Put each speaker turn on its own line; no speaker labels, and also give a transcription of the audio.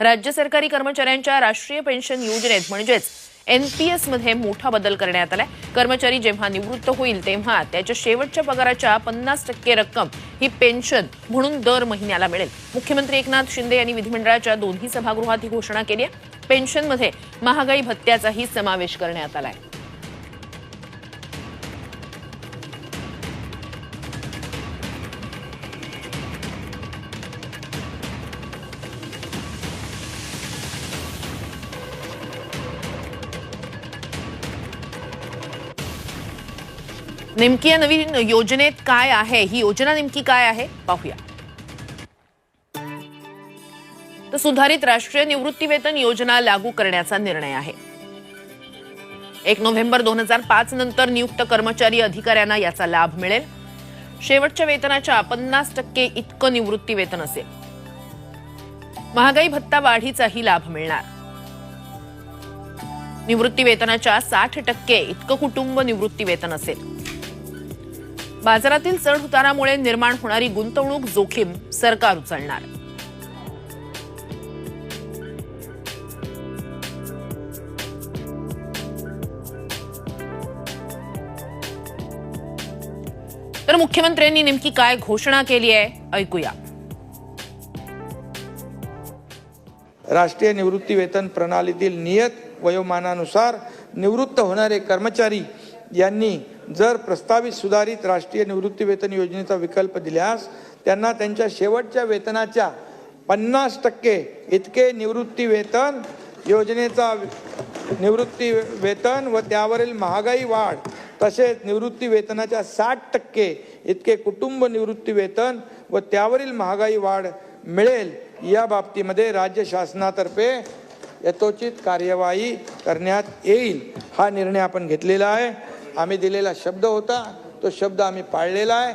राज्य सरकारी कर्मचाऱ्यांच्या राष्ट्रीय पेन्शन योजनेत म्हणजेच एनपीएसमध्ये मोठा बदल करण्यात आलाय. कर्मचारी जेव्हा निवृत्त होईल तेव्हा त्याच्या शेवटच्या पगाराच्या पन्नास टक्के रक्कम ही पेन्शन म्हणून दर महिन्याला मिळेल. मुख्यमंत्री एकनाथ शिंदे यांनी विधिमंडळाच्या दोन्ही सभागृहात ही घोषणा केली आहे. पेन्शनमध्ये महागाई भत्त्याचाही समावेश करण्यात आलाय. नेमकी या नवीन योजनेत काय आहे? ही योजना नेमकी काय आहे? पाहूया. तर सुधारित राष्ट्रीय निवृत्ती वेतन योजना लागू करण्याचा निर्णय आहे. एक नोव्हेंबर दोन हजार पाच नंतर नियुक्त कर्मचारी अधिकाऱ्यांना याचा लाभ मिळेल. शेवटच्या वेतनाच्या पन्नास टक्के इतकं निवृत्ती वेतन असेल. महागाई भत्ता वाढीचाही लाभ मिळणार. निवृत्ती वेतनाच्या साठ टक्के इतकं कुटुंब निवृत्ती वेतन असेल. बाजारातील चढ उतारामुळे निर्माण होणारी गुंतवणूक जोखीम सरकार उचलणार. तर मुख्यमंत्र्यांनी नेमकी काय घोषणा केली आहे? ऐकूया.
राष्ट्रीय निवृत्ती वेतन प्रणालीतील नियत वयोमानानुसार निवृत्त होणारे कर्मचारी यांनी जर प्रस्तावित सुधारित राष्ट्रीय निवृत्ती वेतन योजनेचा विकल्प दिल्यास त्यांना त्यांच्या शेवटच्या वेतनाच्या पन्नास टक्के इतके निवृत्ती वेतन योजनेचा निवृत्ती वेतन व त्यावरील महागाई वाढ तसेच निवृत्ती वेतनाच्या साठ टक्के इतके कुटुंब निवृत्ती वेतन व त्यावरील महागाई वाढ मिळेल या बाबतीमध्ये राज्य शासनातर्फे यथोचित कार्यवाही करण्यात येईल. हा निर्णय आपण घेतलेला आहे. आम्ही दिलेला शब्द होता. तो शब्द आम्ही पाळलेला आहे.